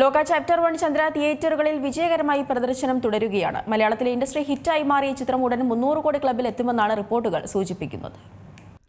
ലോക chapter one Chandra തിയേറ്ററുകളിൽ വിജയകരമായി പ്രദർശനം തുടരുകയാണ്. മലയാളത്തിലെ ഇൻഡസ്ട്രി ഹിറ്റായി മാറിയ ചിത്രം ഉടൻ മുന്നൂറ് കോടി ക്ലബിൽ എത്തുമെന്നാണ് റിപ്പോർട്ടുകൾ സൂചിപ്പിക്കുന്നത്.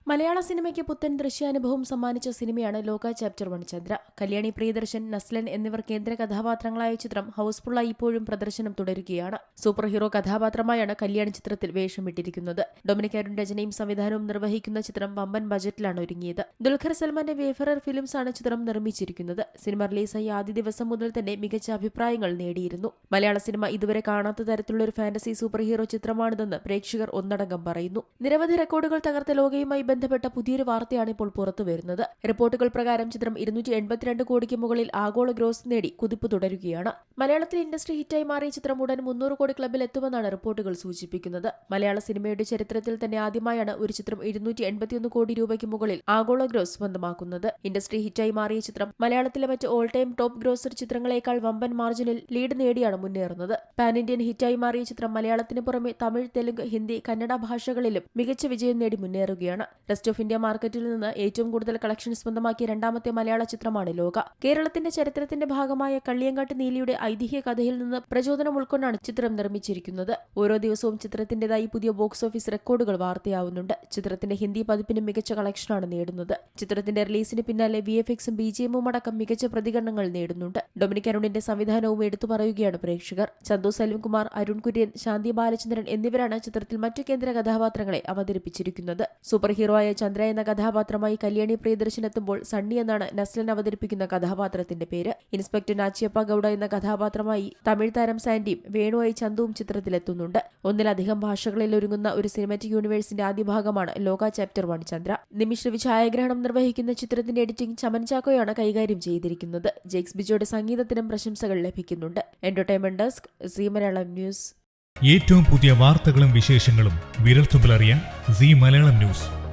മലയാള സിനിമയ്ക്ക് പുത്തൻ ദൃശ്യാനുഭവം സമ്മാനിച്ച സിനിമയാണ് ലോക ചാപ്റ്റർ വൺ ചന്ദ്ര. കല്യാണി പ്രിയദർശൻ നസ്ലൻ എന്നിവർ കേന്ദ്ര കഥാപാത്രങ്ങളായ ചിത്രം ഹൌസ്ഫുള്ളായി ഇപ്പോഴും പ്രദർശനം തുടരുകയാണ്. സൂപ്പർ ഹീറോ കഥാപാത്രമായാണ് കല്യാണി ചിത്രത്തിൽ വേഷമിട്ടിരിക്കുന്നത്. ഡൊമിനിക് അരുൺ രചനയും സംവിധാനവും നിർവഹിക്കുന്ന ചിത്രം വമ്പൻ ബജറ്റിലാണ് ഒരുങ്ങിയത്. ദുൽഖർ സൽമാന്റെ വേഫറർ ഫിലിംസ് ആണ് ചിത്രം നിർമ്മിച്ചിരിക്കുന്നത്. സിനിമ റിലീസായി ആദ്യ ദിവസം മുതൽ തന്നെ മികച്ച അഭിപ്രായങ്ങൾ നേടിയിരുന്നു. മലയാള സിനിമ ഇതുവരെ കാണാത്ത തരത്തിലുള്ള ഒരു ഫാന്റസി സൂപ്പർ ഹീറോ ചിത്രമാണിതെന്ന് പ്രേക്ഷകർ ഒന്നടങ്കം പറയുന്നു. നിരവധി റെക്കോർഡുകൾ തകർത്ത ലോകയുമായി ബന്ധപ്പെട്ട പുതിയൊരു വാർത്തയാണ് ഇപ്പോൾ പുറത്തു വരുന്നത്. റിപ്പോർട്ടുകൾ പ്രകാരം ചിത്രം ഇരുന്നൂറ്റി എൺപത്തിരണ്ട് കോടിക്ക് മുകളിൽ ആഗോള ഗ്രോസ് നേടി കുതിപ്പ് തുടരുകയാണ്. മലയാളത്തിൽ ഇൻഡസ്ട്രി ഹിറ്റായി മാറിയ ചിത്രം ഉടൻ മുന്നൂറ് കോടി ക്ലബിൽ എത്തുമെന്നാണ് റിപ്പോർട്ടുകൾ സൂചിപ്പിക്കുന്നത്. മലയാള സിനിമയുടെ ചരിത്രത്തിൽ തന്നെ ആദ്യമായാണ് ഒരു ചിത്രം ഇരുന്നൂറ്റി എൺപത്തിയൊന്ന് കോടി രൂപയ്ക്ക് മുകളിൽ ആഗോള ഗ്രോസ് സ്വന്തമാക്കുന്നത് ഇൻഡസ്ട്രി ഹിറ്റായി മാറിയ ചിത്രം മലയാളത്തിലെ മറ്റ് ഓൾ ടൈം ടോപ്പ് ഗ്രോസർ ചിത്രങ്ങളെക്കാൾ വമ്പൻ മാർജിനിൽ ലീഡ് നേടിയാണ് മുന്നേറുന്നത്. പാൻ ഇന്ത്യൻ ഹിറ്റായി മാറിയ ചിത്രം മലയാളത്തിന് പുറമെ തമിഴ് തെലുങ്ക് ഹിന്ദി കന്നഡ ഭാഷകളിലും മികച്ച വിജയം നേടി മുന്നേറുകയാണ്. റെസ്റ്റ് ഓഫ് ഇന്ത്യ മാർക്കറ്റിൽ നിന്ന് ഏറ്റവും കൂടുതൽ കളക്ഷൻ സ്വന്തമാക്കിയ രണ്ടാമത്തെ മലയാള ചിത്രമാണ് ലോക. കേരളത്തിന്റെ ചരിത്രത്തിന്റെ ഭാഗമായ കള്ളിയങ്കാട്ട് നീലിയുടെ ഐതിഹ്യ കഥയിൽ നിന്ന് പ്രചോദനം ഉൾക്കൊണ്ടാണ് ചിത്രം നിർമ്മിച്ചിരിക്കുന്നത്. ഓരോ ദിവസവും ചിത്രത്തിന്റേതായി പുതിയ ബോക്സ് ഓഫീസ് റെക്കോർഡുകൾ വാർത്തയാവുന്നുണ്ട്. ചിത്രത്തിന്റെ ഹിന്ദി പതിപ്പിന് മികച്ച കളക്ഷനാണ് നേടുന്നത്. ചിത്രത്തിന്റെ റിലീസിന് പിന്നാലെ വി എഫ് എക്സും ബി ജി എമ്മും അടക്കം മികച്ച പ്രതികരണങ്ങൾ നേടുന്നുണ്ട്. ഡൊമിനിക് അരുണിന്റെ സംവിധാനവും എടുത്തു പറയുകയാണ് പ്രേക്ഷകർ. ചന്തു സെൽവൻകുമാർ അരുൺ കുര്യൻ ശാന്തി ബാലചന്ദ്രൻ എന്നിവരാണ് ചിത്രത്തിൽ മറ്റു കേന്ദ്ര കഥാപാത്രങ്ങളെ അവതരിപ്പിച്ചിരിക്കുന്നത്. സൂപ്പർ ഹീറോയായ ചന്ദ്ര എന്ന കഥാപാത്രമായി കല്യാണി പ്രിയദർശൻ എത്തുമ്പോൾ സണ്ണി എന്നാണ് നസ്ലൻ അവതരിപ്പിക്കുന്ന കഥാപാത്രത്തിന്റെ പേര്. ഇൻസ്പെക്ടർ നാച്ചിയപ്പ ഗൌഡ എന്ന കഥാപാത്രമായി തമിഴ് താരം സാൻഡിയും വേണുവായി ചന്തുവും ചിത്രത്തിലെത്തുന്നുണ്ട്. ഒന്നിലധികം ഭാഷകളിൽ ഒരുങ്ങുന്ന ഒരു സിനിമാറ്റിക് യൂണിവേഴ്സിന്റെ ആദ്യ ഭാഗമാണ് ലോക ചാപ്റ്റർ വൺ ചന്ദ്ര. നിമിഷ് ഛായാഗ്രഹണം നിർവഹിക്കുന്ന ചിത്രത്തിന്റെ എഡിറ്റിംഗ് ചമൻ ചാക്കോയാണ് കൈകാര്യം ചെയ്തിരിക്കുന്നത്. ജെയ്ക്സ് ബിജോയുടെ സംഗീതത്തിനും പ്രശംസകൾ ലഭിക്കുന്നുണ്ട്. Entertainment desk Zee Malayalam news. ഏറ്റവും പുതിയ വാർത്തകളും വിശേഷങ്ങളും വിരൽത്തുമ്പിലറിയാൻ സി മലയാളം ന്യൂസ്.